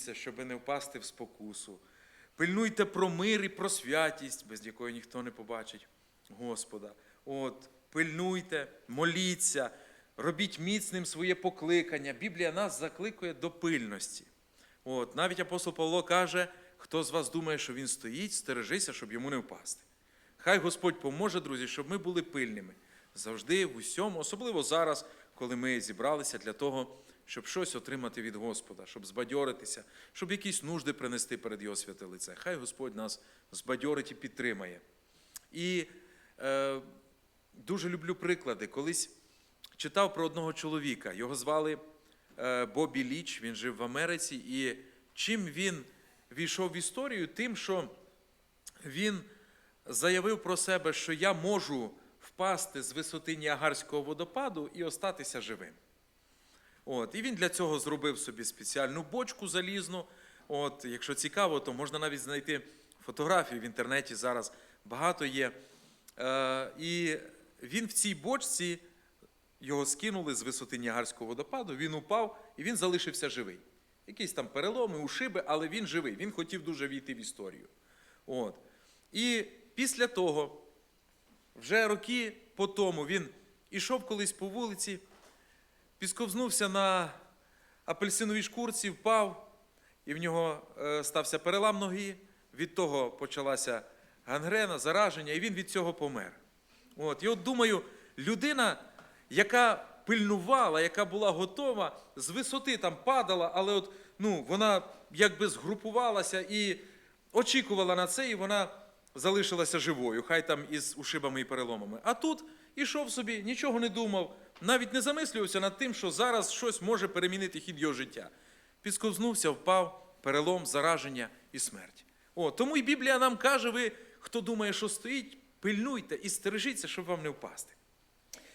моліться, щоб не впасти в спокусу. Пильнуйте про мир і про святість, без якої ніхто не побачить Господа. От, пильнуйте, моліться, робіть міцним своє покликання. Біблія нас закликує до пильності. От, навіть апостол Павло каже, хто з вас думає, що він стоїть, стережися, щоб йому не впасти. Хай Господь поможе, друзі, щоб ми були пильними завжди, в усьому, особливо зараз, коли ми зібралися для того, щоб щось отримати від Господа, щоб збадьоритися, щоб якісь нужди принести перед Його святе лице. Хай Господь нас збадьорить і підтримає. І е, дуже люблю приклади. Колись читав про одного чоловіка. Його звали е, Бобі Ліч, він жив в Америці. І чим він війшов в історію? Тим, що він заявив про себе, що я можу впасти з висоти Ніагарського водопаду і остатися живим. От, і він для цього зробив собі спеціальну бочку залізну. От, якщо цікаво, то можна навіть знайти фотографії в інтернеті зараз багато є. Е, і він в цій бочці його скинули з висоти Ніагарського водопаду, він упав і він залишився живий. Якісь там переломи, ушиби, але він живий. Він хотів дуже війти в історію. От. І після того, вже роки по тому, він ішов колись по вулиці, підсковзнувся на апельсиновій шкурці, впав, і в нього е, стався перелам ноги. Від того почалася гангрена, зараження, і він від цього помер. От. І от думаю, людина, яка пильнувала, яка була готова, з висоти там падала, але от, ну, вона якби згрупувалася і очікувала на це, і вона залишилася живою, хай там із ушибами і переломами. А тут ішов собі, нічого не думав, навіть не замислювався над тим, що зараз щось може перемінити хід його життя. Підсковзнувся, впав, перелом, зараження і смерть. О, тому і Біблія нам каже: ви, хто думає, що стоїть, пильнуйте і стережіться, щоб вам не впасти.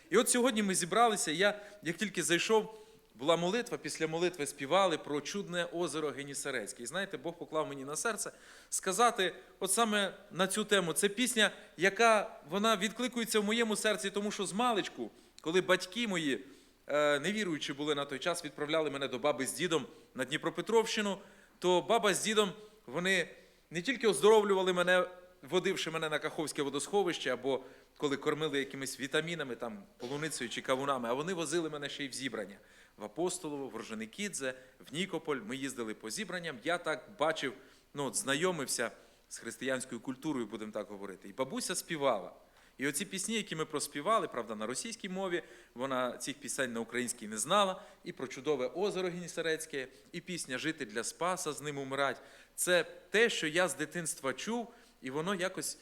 І от сьогодні ми зібралися. Я, як тільки зайшов, була молитва, після молитви співали про чудне озеро Генісарецьке. І знаєте, Бог поклав мені на серце сказати, от саме на цю тему. Це пісня, яка вона відкликується в моєму серці, тому що з маличку, коли батьки мої, е, невіруючі були на той час, відправляли мене до баби з дідом на Дніпропетровщину, то баба з дідом вони не тільки оздоровлювали мене, водивши мене на Каховське водосховище, або коли кормили якимись вітамінами, там, полуницею чи кавунами, а вони возили мене ще й в зібрання. В Апостолово, в Роженикідзе, в Нікополь. Ми їздили по зібранням. Я так бачив, ну, от, знайомився з християнською культурою, будемо так говорити. І бабуся співала. І оці пісні, які ми проспівали, правда, на російській мові, вона цих пісень на українській не знала, і про чудове озеро Генісарецьке, і пісня Жити для Спаса, з ним умирать. Це те, що я з дитинства чув, і воно якось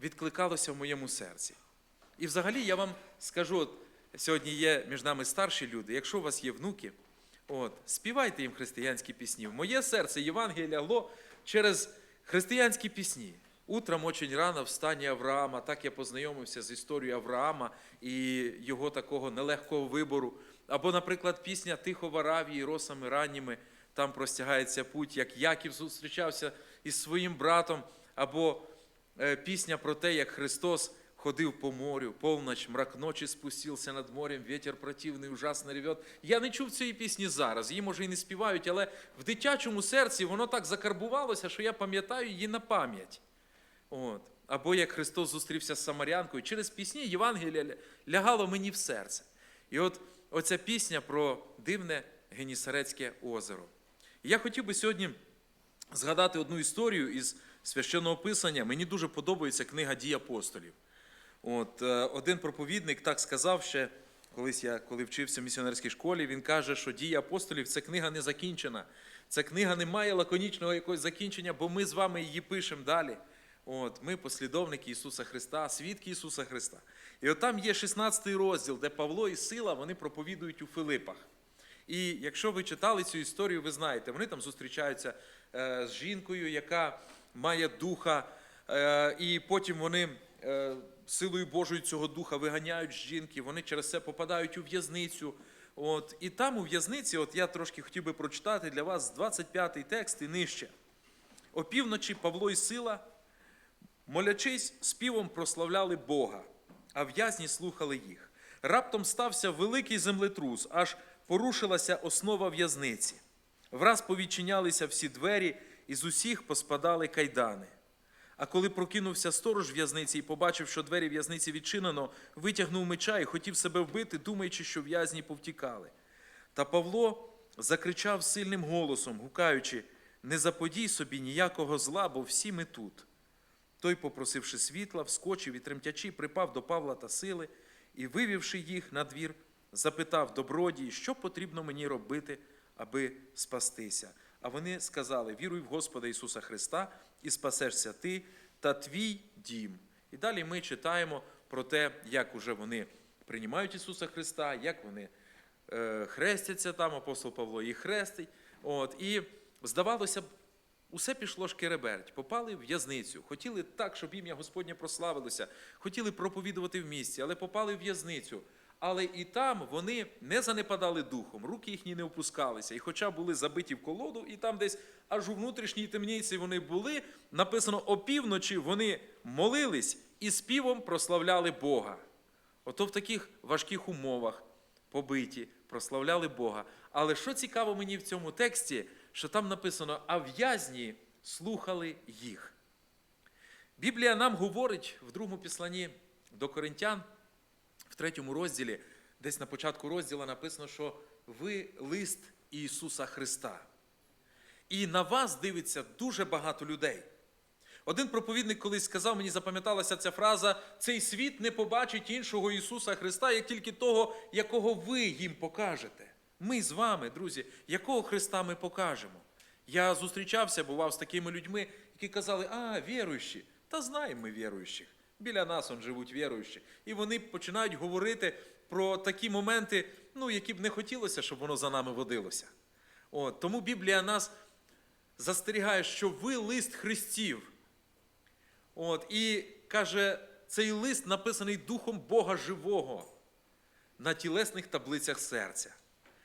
відкликалося в моєму серці. І взагалі я вам скажу, сьогодні є між нами старші люди, якщо у вас є внуки, от, співайте їм християнські пісні. В моє серце Євангеліє лягло через християнські пісні. Утром очень рано в стані Авраама. Так я познайомився з історією Авраама і його такого нелегкого вибору. Або, наприклад, пісня Тихо в Аравії, росами ранніми, там простягається путь, як Яків зустрічався із своїм братом, або е, пісня про те, як Христос ходив по морю, полноч, мрак ночі спустився над морем, вітер противний, ужасно ревет. Я не чув цієї пісні зараз, її може і не співають, але в дитячому серці воно так закарбувалося, що я пам'ятаю її на пам'ять. От. Або як Христос зустрівся з Самарянкою, через пісні Євангелія лягало мені в серце. І от оця пісня про дивне Генісарецьке озеро. І я хотів би сьогодні згадати одну історію із священного писання. Мені дуже подобається книга дій апостолів. От, е, один проповідник так сказав ще, колись я коли вчився в місіонерській школі, він каже, що дії апостолів це книга не закінчена. Ця книга не має лаконічного якогось закінчення, бо ми з вами її пишемо далі. От, ми послідовники Ісуса Христа, свідки Ісуса Христа. І от там є 16 розділ, де Павло і Сила вони проповідують у Филипах. І якщо ви читали цю історію, ви знаєте, вони там зустрічаються е, з жінкою, яка має духа, е, і потім вони е, силою Божою цього духа виганяють з жінки, вони через це попадають у в'язницю. От, і там у в'язниці, от я трошки хотів би прочитати для вас 25-й текст і нижче. Опівночі Павло і Сила, молячись, співом прославляли Бога, а в'язні слухали їх. Раптом стався великий землетрус, аж порушилася основа в'язниці. враз повідчинялися всі двері, і з усіх поспадали кайдани. А коли прокинувся сторож в'язниці і побачив, що двері в'язниці відчинено, витягнув меча і хотів себе вбити, думаючи, що в'язні повтікали. Та Павло закричав сильним голосом, гукаючи: Не заподій собі ніякого зла, бо всі ми тут. Той, попросивши світла, вскочив і тремтячи, припав до Павла та сили і, вивівши їх на двір, запитав добродії, що потрібно мені робити, аби спастися. А вони сказали: Віруй в Господа Ісуса Христа, і спасешся ти та твій дім. І далі ми читаємо про те, як уже вони приймають Ісуса Христа, як вони е, хрестяться там, апостол Павло їх хрестить. От, і здавалося б, Усе пішло шкереберть, попали в в'язницю, хотіли так, щоб ім'я Господнє прославилося, хотіли проповідувати в місті, але попали в в'язницю. Але і там вони не занепадали духом, руки їхні не опускалися. І хоча були забиті в колоду, і там десь аж у внутрішній темниці вони були, написано опівночі вони молились і співом прославляли Бога. Ото в таких важких умовах побиті, прославляли Бога. Але що цікаво мені в цьому тексті, що там написано, а в'язні слухали їх. Біблія нам говорить в другому післанні до Коринтян, в третьому розділі, десь на початку розділу написано, що ви лист Ісуса Христа. І на вас дивиться дуже багато людей. Один проповідник колись сказав, мені запам'яталася ця фраза: цей світ не побачить іншого Ісуса Христа, як тільки того, якого ви їм покажете. Ми з вами, друзі, якого Христа ми покажемо. Я зустрічався, бував з такими людьми, які казали, а, віруючі, та знаємо ми віруючих. Біля нас он живуть віруючі. І вони починають говорити про такі моменти, ну, які б не хотілося, щоб воно за нами водилося. От, тому Біблія нас застерігає, що ви лист Христів. От, і каже, цей лист написаний Духом Бога Живого на тілесних таблицях серця.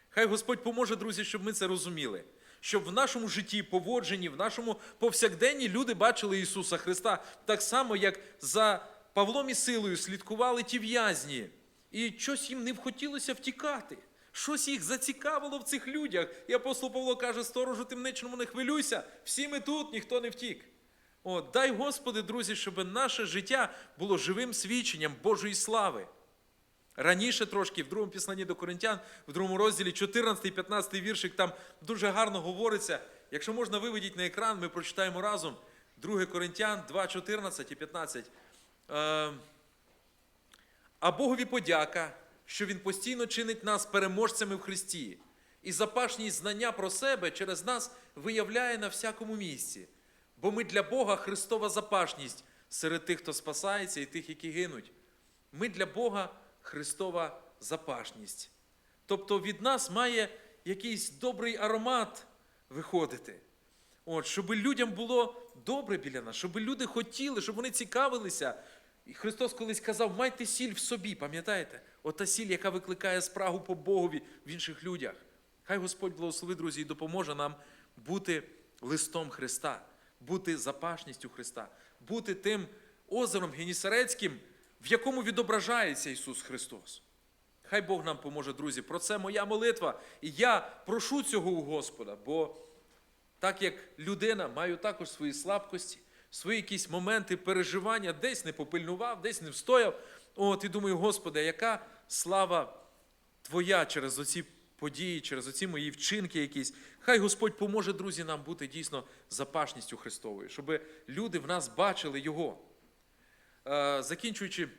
Хай Господь поможе, друзі, щоб ми це розуміли. Щоб в нашому житті, поводженні, в нашому повсякденні люди бачили Ісуса Христа так само, як за Павлом і силою слідкували ті в'язні. І щось їм не хотілося втікати. Щось їх зацікавило в цих людях. І апостол Павло каже, сторожу темничному не хвилюйся, всі ми тут, ніхто не втік. О, дай Господи, друзі, щоб наше життя було живим свідченням Божої слави. Раніше трошки, в другому післанні до Коринтян, в другому розділі, 14 15 віршик, там дуже гарно говориться. Якщо можна, виведіть на екран, ми прочитаємо разом. 2 Коринтян 2, 14 і 15. Е, а Богові подяка, що Він постійно чинить нас переможцями в Христі, і запашність знання про себе через нас виявляє на всякому місці. Бо ми для Бога Христова запашність серед тих, хто спасається, і тих, які гинуть. Ми для Бога Христова запашність. Тобто від нас має якийсь добрий аромат виходити. От, щоб людям було добре біля нас, щоб люди хотіли, щоб вони цікавилися. І Христос колись казав, майте сіль в собі, пам'ятаєте? Ота сіль, яка викликає спрагу по Богові в інших людях. Хай Господь благословить, друзі, і допоможе нам бути листом Христа, бути запашністю Христа, бути тим озером Генісарецьким, в якому відображається Ісус Христос. Хай Бог нам поможе, друзі. Про це моя молитва. І я прошу цього у Господа, бо так як людина, маю також свої слабкості, свої якісь моменти переживання, десь не попильнував, десь не встояв. От і думаю, Господи, яка слава Твоя через оці події, через оці мої вчинки якісь. Хай Господь поможе, друзі, нам бути дійсно запашністю Христовою, щоб люди в нас бачили Його. Е, Закінчуючи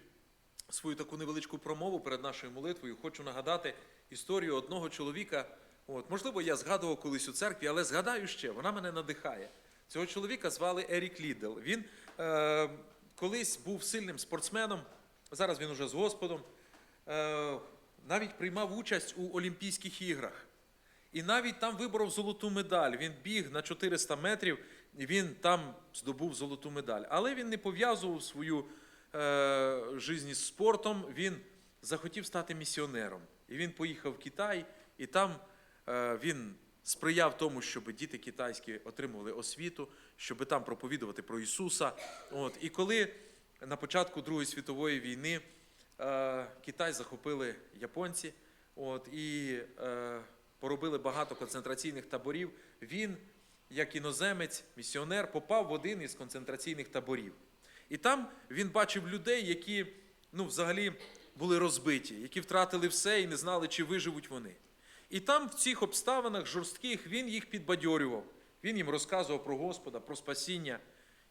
свою таку невеличку промову перед нашою молитвою, хочу нагадати історію одного чоловіка. От, можливо, я згадував колись у церкві, але згадаю ще, вона мене надихає. Цього чоловіка звали Ерік Лідл. Він е, колись був сильним спортсменом, зараз він уже з Господом. Е, навіть приймав участь у Олімпійських іграх. І навіть там виборов золоту медаль. Він біг на 400 метрів, і він там здобув золоту медаль. Але він не пов'язував свою е, життя з спортом, він захотів стати місіонером. І він поїхав в Китай, і там е, він сприяв тому, щоб діти китайські отримували освіту, щоб там проповідувати про Ісуса. От. І коли на початку Другої світової війни е, Китай захопили японці, от, і поробили багато концентраційних таборів. Він, як іноземець, місіонер, попав в один із концентраційних таборів. І там він бачив людей, які ну, взагалі були розбиті, які втратили все і не знали, чи виживуть вони. І там, в цих обставинах жорстких, він їх підбадьорював. Він їм розказував про Господа, про спасіння.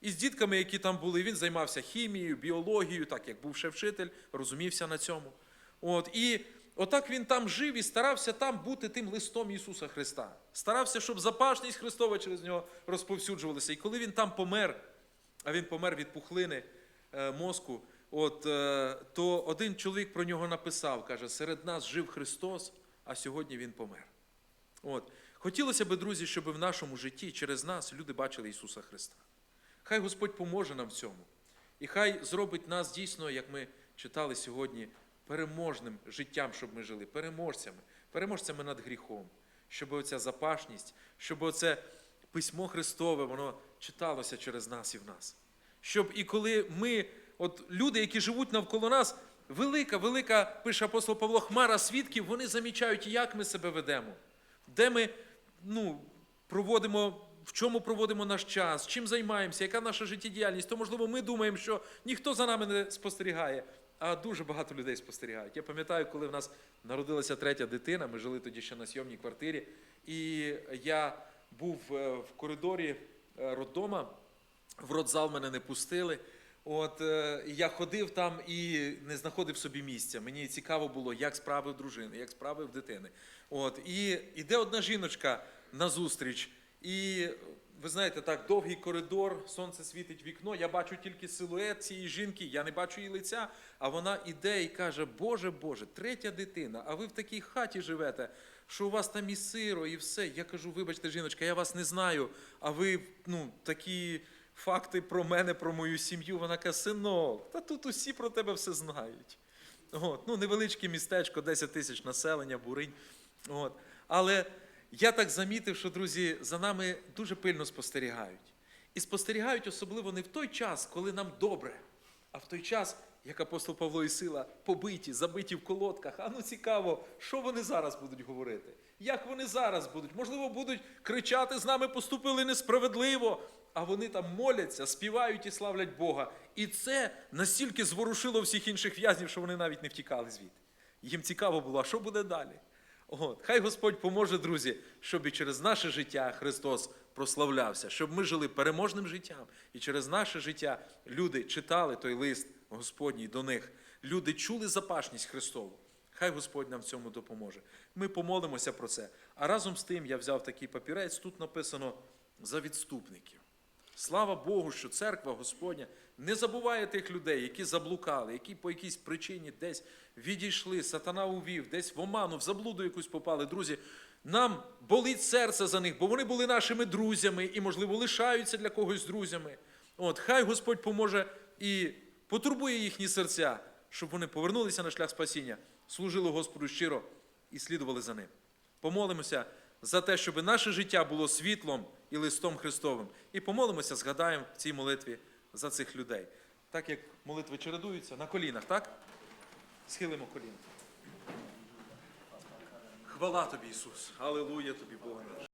І з дітками, які там були, він займався хімією, біологією, так як був ще вчитель, розумівся на цьому. От, і отак він там жив і старався там бути тим листом Ісуса Христа. Старався, щоб запашність Христова через нього розповсюджувалася. І коли він там помер, а він помер від пухлини е, мозку, от, е, то один чоловік про нього написав, каже, серед нас жив Христос, а сьогодні він помер. От. Хотілося б, друзі, щоб в нашому житті через нас люди бачили Ісуса Христа. Хай Господь поможе нам в цьому. І хай зробить нас дійсно, як ми читали сьогодні, переможним життям, щоб ми жили, переможцями, переможцями над гріхом, щоб оця запашність, щоб оце письмо Христове, воно читалося через нас і в нас. Щоб і коли ми, от люди, які живуть навколо нас, велика, велика, пише апостол Павло, хмара свідків, вони замічають, як ми себе ведемо, де ми ну, проводимо, в чому проводимо наш час, чим займаємося, яка наша життєдіяльність, то, можливо, ми думаємо, що ніхто за нами не спостерігає, а дуже багато людей спостерігають. Я пам'ятаю, коли в нас народилася третя дитина, ми жили тоді ще на сйомній квартирі, і я був е, в коридорі роддома, в родзал мене не пустили. От е, я ходив там і не знаходив собі місця. Мені цікаво було, як справи в дружини, як справи в дитини. От і іде одна жіночка назустріч, і ви знаєте, так довгий коридор, сонце світить вікно. Я бачу тільки силует цієї жінки, я не бачу її лиця. А вона іде і каже: Боже, Боже, третя дитина, а ви в такій хаті живете, що у вас там і сиро, і все. Я кажу, вибачте, жіночка, я вас не знаю. А ви ну такі факти про мене, про мою сім'ю. Вона каже, синок, та тут усі про тебе все знають. От, ну, невеличке містечко, 10 тисяч населення, буринь. От. Але я так замітив, що, друзі, за нами дуже пильно спостерігають. І спостерігають особливо не в той час, коли нам добре, а в той час, як апостол Павло і Сила, побиті, забиті в колодках. А ну цікаво, що вони зараз будуть говорити? Як вони зараз будуть? Можливо, будуть кричати, з нами поступили несправедливо. А вони там моляться, співають і славлять Бога. І це настільки зворушило всіх інших в'язнів, що вони навіть не втікали звідти. Їм цікаво було, а що буде далі? От, хай Господь поможе, друзі, щоб і через наше життя Христос прославлявся, щоб ми жили переможним життям, і через наше життя люди читали той лист Господній до них. Люди чули запашність Христову. Хай Господь нам в цьому допоможе. Ми помолимося про це. А разом з тим я взяв такий папірець, тут написано за відступників. Слава Богу, що церква Господня не забуває тих людей, які заблукали, які по якійсь причині десь відійшли, сатана увів, десь в оману, в заблуду якусь попали. Друзі, нам болить серце за них, бо вони були нашими друзями і, можливо, лишаються для когось друзями. От, хай Господь поможе і потурбує їхні серця, щоб вони повернулися на шлях спасіння, служили Господу щиро і слідували за ним. Помолимося за те, щоб наше життя було світлом і листом Христовим. І помолимося, згадаємо в цій молитві за цих людей. Так як молитви чередуються на колінах, так? Схилимо коліна. Хвала тобі, Ісус! Аллилуйя тобі, Боже!